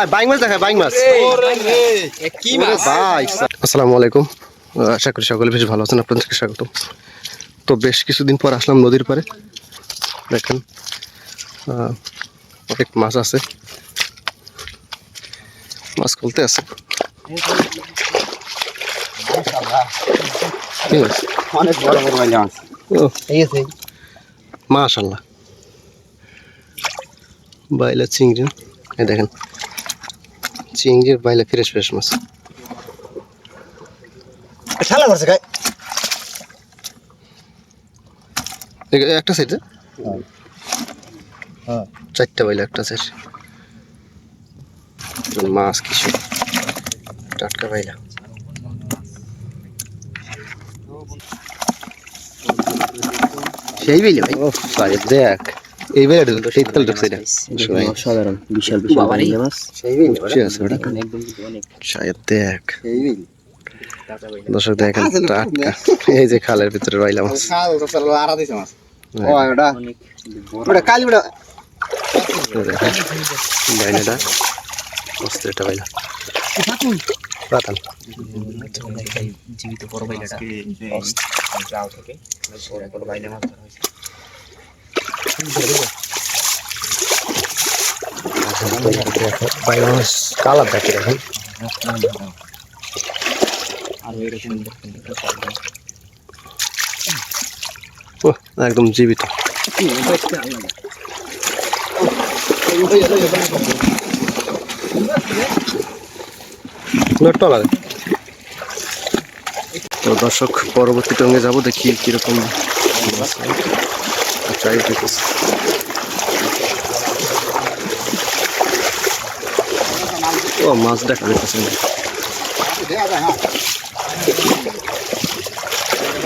আর buying মাছ দেখায় buying মাছ। কি মাছ? ভাই আসসালামু আলাইকুম। আশা করি সকলে বেশ ভালো আছেন আপনাদেরকে স্বাগত তো বেশ কিছুদিন পর আসলাম নদীর পারে দেখেন অনেক মাছ আছে। মাছ খুলতে আছে। অনেক বড় বড় মাছ। ও। মাশাল্লাহ বাইলা চিংড়ি। এই দেখেন চিংড়ির বাইলা ফ্রেশ ফ্রেশ মাছ খেলা করছে গাই। একটা সাইডে হ্যাঁ। চারটা বাইলা একটা সাইড মাছ কিছু। টাটকা বাইলা। সেই বাইলা ভাই। দেখ। এই বাইলা ঢুকলো সেই তাল ঢুকছে এটা। অসাধারণ বিশাল বিশাল মাছ সাহেব দেখ। দর্শক দেখেন টাটকা। এই যে খালের ভিতরে বাইলা মাছ। খাল তো চলো আরা দিছে মাছ। ও ওটা। ওটা কালি ওটা। বাইলাটা অস্ত্র এটা বাইলা পাতাল জীবিত বড় বাইলেটা যাও থেকে বড় বড় বাইলে মাছ ধরা হয়েছে বাইলা মাছ কালার আর ও একদম জীবিত তো দর্শক পরবর্তী টঙ্গে যাব দেখি কীরকম। মাছ হয়। আর চারিদিকে কিছু। ও মাছ দেখা যাচ্ছে।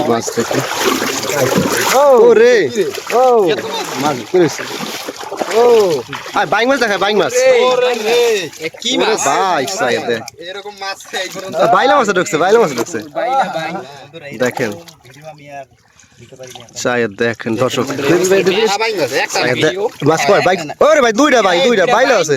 মাছ দেখে। ও রে। ও। মাছ করেছে ও। আর বাইং মাছ দেখায় বাইং মাছ। কি ওরে ভাই সাইড দে। এরকম মাছ পর্যন্ত বাইলা মাছ ঢুকছে বাইলা মাছ ঢুকছে। দেখেন। দেখেন দর্শক। মাছ কয় বাইক ওরে ভাই দুইটা ভাই দুইটা বাইলা আছে।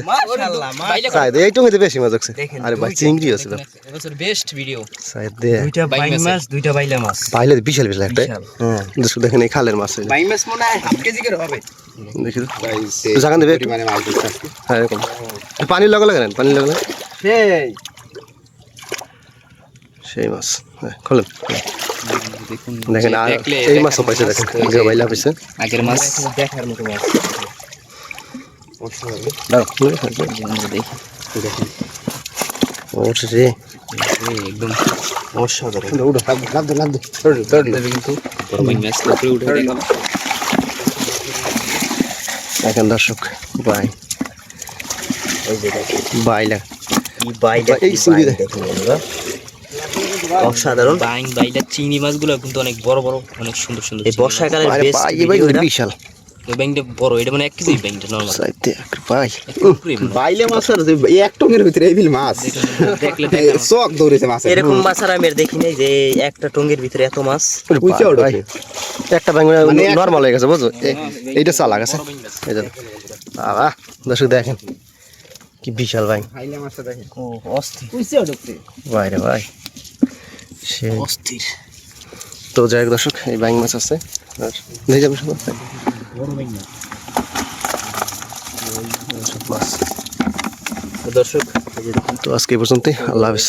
বেশি মাছ ঢুকছে আরে ভাই চিংড়ি আছে এবছর বেস্ট ভিডিও সাইড দে। দুইটা বাইং মাছ। দুইটা বাইলা মাছ। বাইলে বিশাল বিশাল একটা। বিশাল। হ্যাঁ দেখেন এই খালের মাছ। মনে হয় হাফ কেজি করে হবে। দেখি তো। জাগান দেবে মানে মাছ হ্যাঁ এরকম। পানির লগে লাগে নেন পানির সেই। সেই মাছ। হ্যাঁ খোলেন। দেখুন দেখেন এই মাছও পাইছে দেখেন বাইলা পাইছে আগের মাছ। দেখার মতো মাছ। একদম। অসাধারণ। উঠো উঠো লাভ দে লাভ দে। ধর ধর। তবে কিন্তু দেখেন দর্শক বাই। বাইলা বাইলা এই দেখ অসাধারণ। বাইং বাইলা চিংড়ি মাছগুলো কিন্তু অনেক বড় বড় অনেক সুন্দর সুন্দর এই বর্ষাকালের বেস্ট বিশাল। ওই ব্যাংকটা বড় এটা মানে এক কেজি ব্যাংকটা নর্মাল ভাই বাইলে মাছ আর যে এক টঙ্গের ভিতরে এই বিল মাছ। দেখলে এই দৌড়েছে মাছ এরকম মাছ আর আমি আর দেখি যে একটা টঙ্গের ভিতরে এত মাছ। ভাই, একটা নর্মাল হয়ে গেছে বুঝছ? এইটা চালা গেছে এই যে বাবা দর্শক দেখেন। কি বিশাল ভাই বাইলে মাছটা দেখে ও অস্থির ভাই রে ভাই। সে অস্থির। তো যাই দর্শক এই ব্যাং মাছ আছে। আর নিয়ে যাবে বাইং দর্শক তো আজকে এই পর্যন্তই। আল্লাহ হাফিজ।